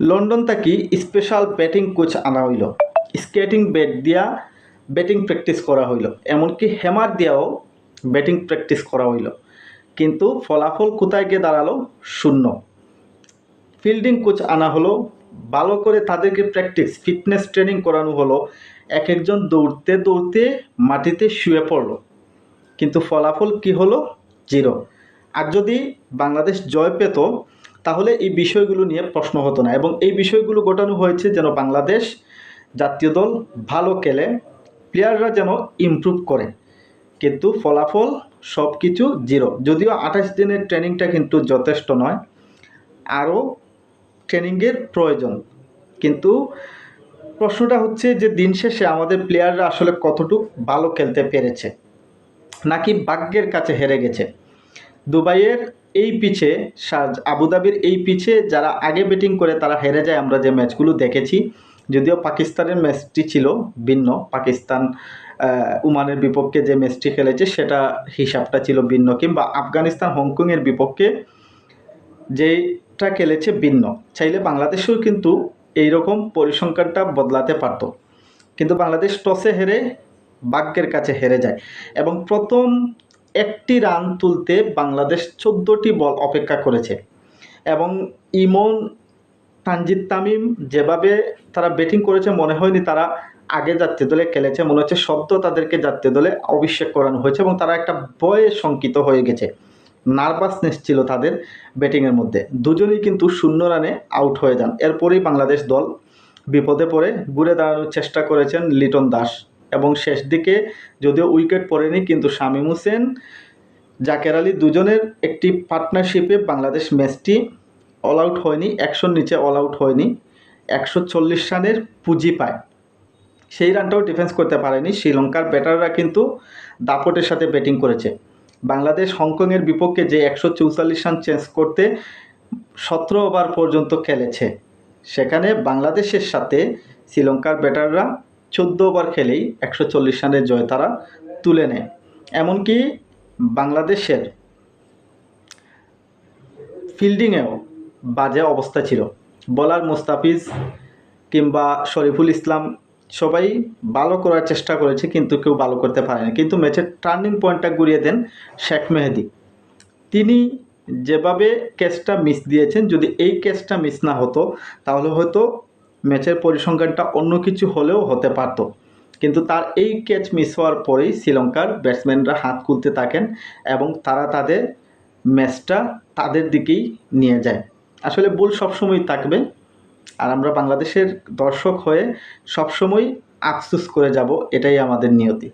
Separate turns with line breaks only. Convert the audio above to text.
London থাকি special batting coach আনা হইল? স্কেটিং ব্যাট দিয়া ব্যাটিং প্র্যাকটিস করা হইল, এমনকি হ্যামার দিয়াও ব্যাটিং প্র্যাকটিস করা হইল। কিন্তু ফলাফল কোথায় গিয়ে দাঁড়াল? শূন্য। ফিল্ডিং কোচ আনা হলো, ভালো করে তাদেরকে প্র্যাকটিস ফিটনেস ট্রেনিং করানো হলো, এক একজন দৌড়তে দৌড়তে মাটিতে শুয়ে পড়ল। কিন্তু ফলাফল কি হলো? জিরো আর যদি বাংলাদেশ জয় পেত তাহলে এই বিষয়গুলো নিয়ে প্রশ্ন হতো না। এবং এই বিষয়গুলো ঘটানো হয়েছে যেন বাংলাদেশ জাতীয় দল ভালো খেলে প্লেয়াররা যেন ইমপ্রুভ করে। কিন্তু ফলাফল সব কিছু জিরো যদিও আঠাশ দিনের ট্রেনিংটা কিন্তু যথেষ্ট নয়, আরও ট্রেনিংয়ের প্রয়োজন। কিন্তু প্রশ্নটা হচ্ছে যে দিন শেষে আমাদের প্লেয়াররা আসলে কতটুকু ভালো খেলতে পেরেছে, নাকি ভাগ্যের কাছে হেরে গেছে? দুবাইয়ের এই পিচে আবুধাবির এই পিচে যারা আগে ব্যাটিং করে তারা হেরে যায়। আমরা যে ম্যাচগুলো দেখেছি যদিও পাকিস্তানের ম্যাচটি ছিল ভিন্ন। পাকিস্তান আহ, ওমানের বিপক্ষে যে ম্যাচটি খেলেছে সেটা হিসাবটা ছিল ভিন্ন। কিংবা আফগানিস্তান হংকংয়ের বিপক্ষে যেটা খেলেছে ভিন্ন। চাইলে বাংলাদেশেও কিন্তু এই রকম পরিসংখ্যানটা বদলাতে পারতো। কিন্তু বাংলাদেশ টসে হেরে ভাগ্যের কাছে হেরে যায়। এবং প্রথম একটি রান তুলতে বাংলাদেশ চোদ্দোটি বল অপেক্ষা করেছে। এবং ইমন, তানজিদ তামিম যেভাবে তারা ব্যাটিং করেছে, মনে হয়নি তারা আগে জাতীয় দলে খেলেছে। মনে হচ্ছে শব্দ তাদেরকে জাতীয় দলে অভিষেক করানো হয়েছে এবং তারা একটা ভয়ে শঙ্কিত হয়ে গেছে। নার্ভাসনেস ছিল তাদের ব্যাটিংয়ের মধ্যে। দুজনেই কিন্তু শূন্য রানে আউট হয়ে যান। এরপরেই বাংলাদেশ দল বিপদে পড়ে। ঘুরে দাঁড়ানোর চেষ্টা করেছেন লিটন দাস। এবং শেষ দিকে যদিও উইকেট পড়েনি, কিন্তু শামীম হোসেন, জাকের আলী দুজনের একটি পার্টনারশিপে বাংলাদেশ ম্যাচটি অল আউট হয়নি, একশোর নিচে অল আউট হয়নি, একশো চল্লিশ রানের পুঁজি পায়। সেই রানটাও ডিফেন্স করতে পারেনি, শ্রীলঙ্কার ব্যাটাররা কিন্তু দাপটের সাথে ব্যাটিং করেছে। বাংলাদেশ হংকংয়ের বিপক্ষে যে একশো চৌচল্লিশ রান চেঞ্জ করতে সতেরো ওভার পর্যন্ত খেলেছে, সেখানে বাংলাদেশের সাথে শ্রীলঙ্কার ব্যাটাররা চোদ্দ ওভার খেলেই একশো চল্লিশ রানের জয় তারা তুলে নেয়। এমনকি বাংলাদেশের ফিল্ডিংয়েও বাজে অবস্থা ছিল। বলার মুস্তাফিজ কিংবা শরীফুল ইসলাম সবাই ভালো করার চেষ্টা করেছে, কিন্তু কেউ ভালো করতে পারেনি। কিন্তু ম্যাচের টার্নিং পয়েন্টটা ঘুরিয়ে দেন শেখ মেহেদি। তিনি যেভাবে ক্যাচটা মিস দিয়েছেন, যদি এই ক্যাচটা মিস না হতো, তাহলে হয়তো ম্যাচের পরিসংখ্যানটা অন্য কিছু হলেও হতে পারত। কিন্তু তার এই ক্যাচ মিস হওয়ার পরেই শ্রীলঙ্কার ব্যাটসম্যানরা হাত খুলতে থাকেন এবং তারা তাদের ম্যাচটা তাদের দিকেই নিয়ে যায়। আসলে ভুল সবসময় থাকবে আর আমরা বাংলাদেশের দর্শক হয়ে সবসময় আফসুস করে যাব, এটাই আমাদের নিয়তি।